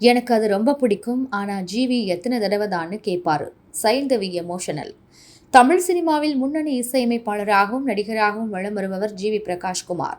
எனக்கு அது ரொம்ப பிடிக்கும். ஆனால் ஜிவி எத்தனை தடவை தான்னு கேட்பாரு சைந்தவி எமோஷனல். தமிழ் சினிமாவில் முன்னணி இசையமைப்பாளராகவும் நடிகராகவும் வலம் வருபவர் ஜி வி பிரகாஷ்குமார்.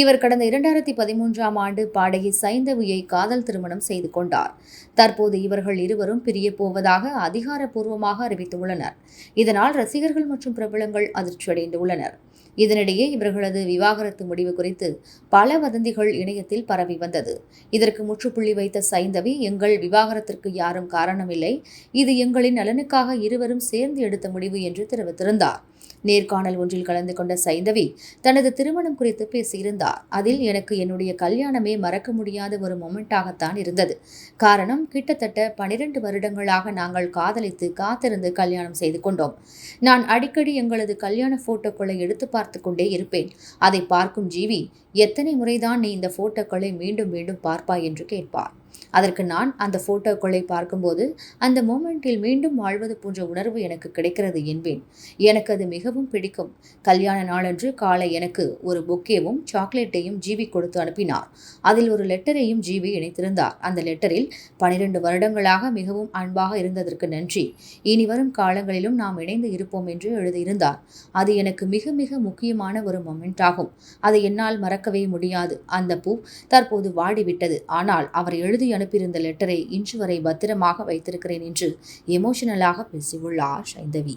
இவர் கடந்த இரண்டாயிரத்தி பதிமூன்றாம் ஆண்டு பாடகி சைந்தவியை காதல் திருமணம் செய்து கொண்டார். தற்போது இவர்கள் இருவரும் பிரிய போவதாக அதிகாரப்பூர்வமாக அறிவித்துள்ளனர். இதனால் ரசிகர்கள் மற்றும் பிரபலங்கள் அதிர்ச்சியடைந்துள்ளனர். இதனிடையே இவர்களது விவாகரத்து முடிவு குறித்து பல வதந்திகள் இணையத்தில் பரவி வந்தது. இதற்கு முற்றுப்புள்ளி வைத்த சைந்தவி எங்கள் விவாகரத்திற்கு யாரும் காரணமில்லை. இது எங்களின் நலனுக்காக இருவரும் சேர்ந்து எடுத்த முடிவு என்று தெரிவித்திருந்தார். நேர்காணல் ஒன்றில் கலந்து கொண்ட சைந்தவி தனது திருமணம் குறித்து பேசியிருந்தார். அதில் எனக்கு என்னுடைய கல்யாணமே மறக்க முடியாத ஒரு மொமெண்டாகத்தான் இருந்தது. காரணம் கிட்டத்தட்ட பனிரெண்டு வருடங்களாக நாங்கள் காதலித்து காத்திருந்து கல்யாணம் செய்து கொண்டோம். நான் அடிக்கடி எங்களது கல்யாண போட்டோக்களை எடுத்து பார்த்து கொண்டே இருப்பேன். அதை பார்க்கும் ஜீவி எத்தனை முறைதான் நீ இந்த போட்டோக்களை மீண்டும் மீண்டும் பார்ப்பாய் என்று கேட்பார். அதற்கு நான் அந்த ஃபோட்டோக்களை பார்க்கும்போது அந்த மூமெண்ட்டில் மீண்டும் வாழ்வது போன்ற உணர்வு எனக்கு கிடைக்கிறது என்பேன். எனக்கு அது மிகவும் பிடிக்கும். கல்யாண நாளன்று காலை எனக்கு ஒரு பொக்கேவும் சாக்லேட்டையும் ஜிவி கொடுத்து அனுப்பினார். அதில் ஒரு லெட்டரையும் ஜிவி இணைத்திருந்தார். அந்த லெட்டரில் பனிரெண்டு வருடங்களாக மிகவும் அன்பாக இருந்ததற்கு நன்றி. இனி வரும் காலங்களிலும் நாம் இணைந்து இருப்போம் என்று எழுதியிருந்தார். அது எனக்கு மிக மிக முக்கியமான ஒரு மொமெண்ட் ஆகும். அதை என்னால் மறக்கவே முடியாது. அந்த பூ தற்போது வாடிவிட்டது. ஆனால் அவர் எழுதி அனுப்பியிருந்த லெட்டரை இன்று வரை பத்திரமாக வைத்திருக்கிறேன் என்று எமோஷனலாக பேசியுள்ளார் சைந்தவி.